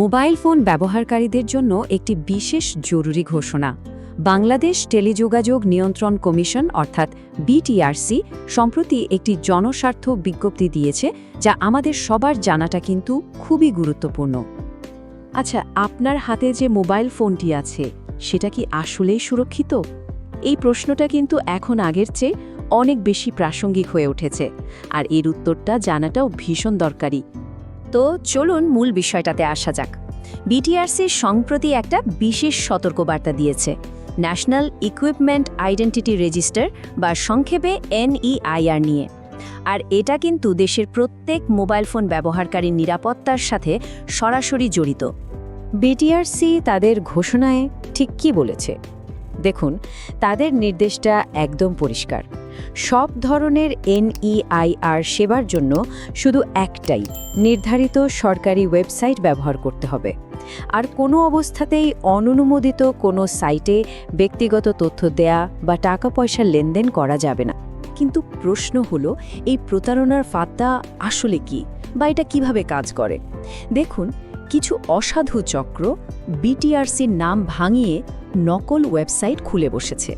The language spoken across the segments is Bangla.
মোবাইল ফোন ব্যবহারকারীদের জন্য একটি বিশেষ জরুরি ঘোষণা। বাংলাদেশ টেলিযোগাযোগ নিয়ন্ত্রণ কমিশন, অর্থাৎ বিটিআরসি, সম্প্রতি একটি জনস্বার্থ বিজ্ঞপ্তি দিয়েছে, যা আমাদের সবার জানাটা কিন্তু খুবই গুরুত্বপূর্ণ। আচ্ছা আপনার হাতে যে মোবাইল ফোনটি আছে, সেটা কি আসলেই সুরক্ষিত? এই প্রশ্নটা কিন্তু এখন আগের চেয়ে অনেক বেশি প্রাসঙ্গিক হয়ে উঠেছে, আর এর উত্তরটা জানাটাও ভীষণ দরকারি। তো চলুন মূল বিষয়টাতে আসা যাক। বিটিআরসি সম্প্রতি একটা বিশেষ সতর্কবার্তা দিয়েছে। ন্যাশনাল ইকুইপমেন্ট আইডেন্টিটি রেজিস্টার বা সংক্ষেপে এনইআইআর নিয়ে। আর এটা কিন্তু দেশের প্রত্যেক মোবাইল ফোন ব্যবহারকারীর নিরাপত্তার সাথে সরাসরি জড়িত। বিটিআরসি তাদের ঘোষণায় ঠিক কি বলেছে? দেখুন, তাদের নির্দেশটা একদম পরিষ্কার। সব ধরনের এনইআইআর সেবার জন্য শুধু একটাই, নির্ধারিত সরকারি ওয়েবসাইট ব্যবহার করতে হবে। আর কোনো অবস্থাতেই অননুমোদিত কোনো সাইটে ব্যক্তিগত তথ্য দেয়া বা টাকা পয়সা লেনদেন করা যাবে না। কিন্তু প্রশ্ন হলো, এই প্রতারণার ফাঁদটা আসলে কি বা এটা কীভাবে কাজ করে? দেখুন, কিছু অসাধু চক্র, বিটিআরসির নাম ভাঙিয়ে নকল ওয়েবসাইট খুলে বসেছে।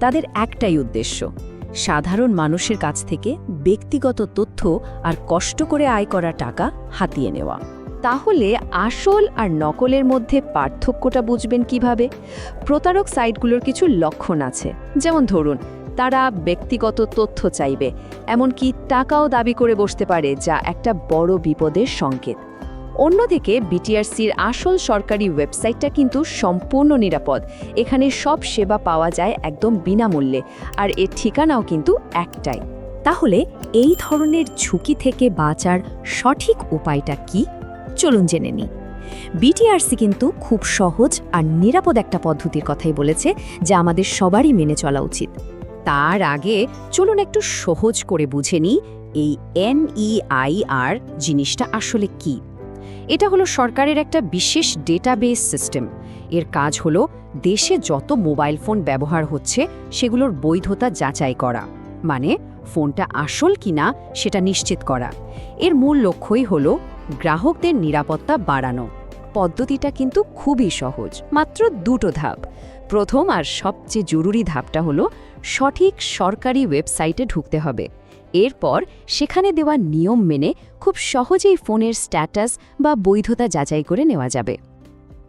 তাদের একটাই উদ্দেশ্য, সাধারণ মানুষের কাছ থেকে ব্যক্তিগত তথ্য আর কষ্ট করে আয় করা টাকা হাতিয়ে নেওয়া। তাহলে আসল আর নকলের মধ্যে পার্থক্যটা বুঝবেন কীভাবে? প্রতারক সাইটগুলোর কিছু লক্ষণ আছে। যেমন ধরুন, তারা ব্যক্তিগত তথ্য চাইবে, এমনকি টাকাও দাবি করে বসতে পারে, যা একটা বড় বিপদের সংকেত। অন্যদিকে বিটিআরসির আসল সরকারি ওয়েবসাইটটা কিন্তু সম্পূর্ণ নিরাপদ। এখানে সব সেবা পাওয়া যায় একদম বিনামূল্যে, আর এর ঠিকানাও কিন্তু একটাই। তাহলে এই ধরনের ঝুঁকি থেকে বাঁচার সঠিক উপায়টা কি? চলুন জেনে নিই। বিটিআরসি কিন্তু খুব সহজ আর নিরাপদ একটা পদ্ধতির কথাই বলেছে, যা আমাদের সবারই মেনে চলা উচিত। তার আগে চলুন একটু সহজ করে বুঝে নিই, এই এনইআইআর জিনিসটা আসলে কি? এটা হলো সরকারের একটা বিশেষ ডেটাবেস সিস্টেম এর কাজ হলো দেশে যত মোবাইল ফোন ব্যবহার হচ্ছে, সেগুলোর বৈধতা যাচাই করা। মানে ফোনটা আসল কিনা সেটা নিশ্চিত করা। এর মূল লক্ষ্যই হল গ্রাহকদের নিরাপত্তা বাড়ানো। পদ্ধতিটা কিন্তু খুবই সহজ, মাত্র দুটো ধাপ। প্রথম আর সবচেয়ে জরুরি ধাপটা হলো সঠিক সরকারি ওয়েবসাইটে ঢুকতে হবে। এরপর সেখানে দেওয়া নিয়ম মেনে খুব সহজেই ফোনের স্ট্যাটাস বা বৈধতা যাচাই করে নেওয়া যাবে।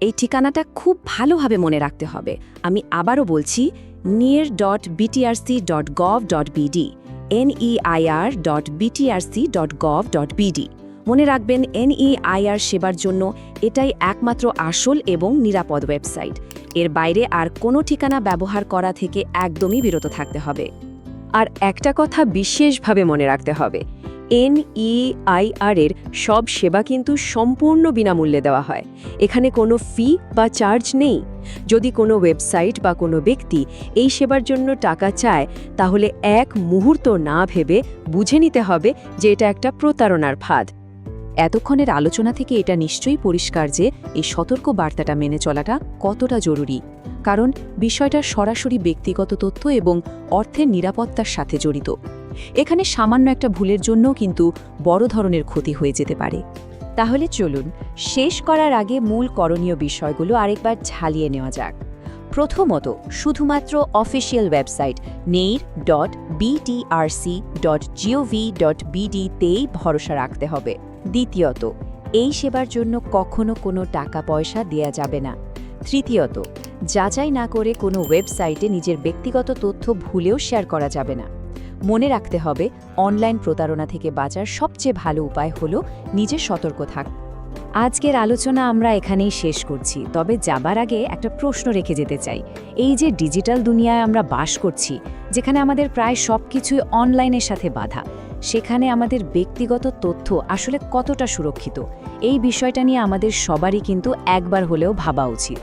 এই ঠিকানাটা খুব ভালোভাবে মনে রাখতে হবে। আমি আবারও বলছি NEIR dot BTRC dot gov dot BD NEIR dot BTRC dot gov dot BD মনে রাখবেন এনইআইআর সেবার জন্য এটাই একমাত্র আসল এবং নিরাপদ ওয়েবসাইট। এর বাইরে আর কোনো ঠিকানা ব্যবহার করা থেকে একদমই বিরত থাকতে হবে। আর একটা কথা বিশেষভাবে মনে রাখতে হবে এনইআইআর এর সব সেবা কিন্তু সম্পূর্ণ বিনামূল্যে দেওয়া হয়। এখানে কোনো ফি বা চার্জ নেই। যদি কোনো ওয়েবসাইট বা কোনো ব্যক্তি এই সেবার জন্য টাকা চায়, তাহলে এক মুহূর্ত না ভেবে বুঝে নিতে হবে যে এটা একটা প্রতারণার ফাঁদ। এতক্ষণের আলোচনা থেকে এটা নিশ্চয়ই পরিষ্কার যে এই সতর্ক বার্তাটা মেনে চলাটা কতটা জরুরি। কারণ বিষয়টা সরাসরি ব্যক্তিগত তথ্য এবং অর্থের নিরাপত্তার সাথে জড়িত। এখানে সামান্য একটা ভুলের জন্য কিন্তু বড় ধরনের ক্ষতি হয়ে যেতে পারে। তাহলে চলুন, শেষ করার আগে মূল করণীয় বিষয়গুলো আরেকবার ঝালিয়ে নেওয়া যাক। প্রথমত শুধুমাত্র official website NEIR dot BTRC dot GOV dot বিডিতেই ভরসা রাখতে হবে। দ্বিতীয়ত, এই সেবার জন্য কখনো কোনো টাকা পয়সা দেয়া যাবে না। তৃতীয়ত, যাচাই না করে কোনো ওয়েবসাইটে নিজের ব্যক্তিগত তথ্য ভুলেও শেয়ার করা যাবে না। মনে রাখতে হবে, অনলাইন প্রতারণা থেকে বাঁচার সবচেয়ে ভালো উপায় হলো নিজে সতর্ক থাক আজকের আলোচনা আমরা এখানেই শেষ করছি, তবে যাবার আগে একটা প্রশ্ন রেখে যেতে চাই। এই যে ডিজিটাল দুনিয়ায় আমরা বাস করছি, যেখানে আমাদের প্রায় সব কিছুই অনলাইনের সাথে বাধা, সেখানে আমাদের ব্যক্তিগত তথ্য আসলে কতটা সুরক্ষিত? এই বিষয়টা নিয়ে আমাদের সবারই কিন্তু একবার হলেও ভাবা উচিত।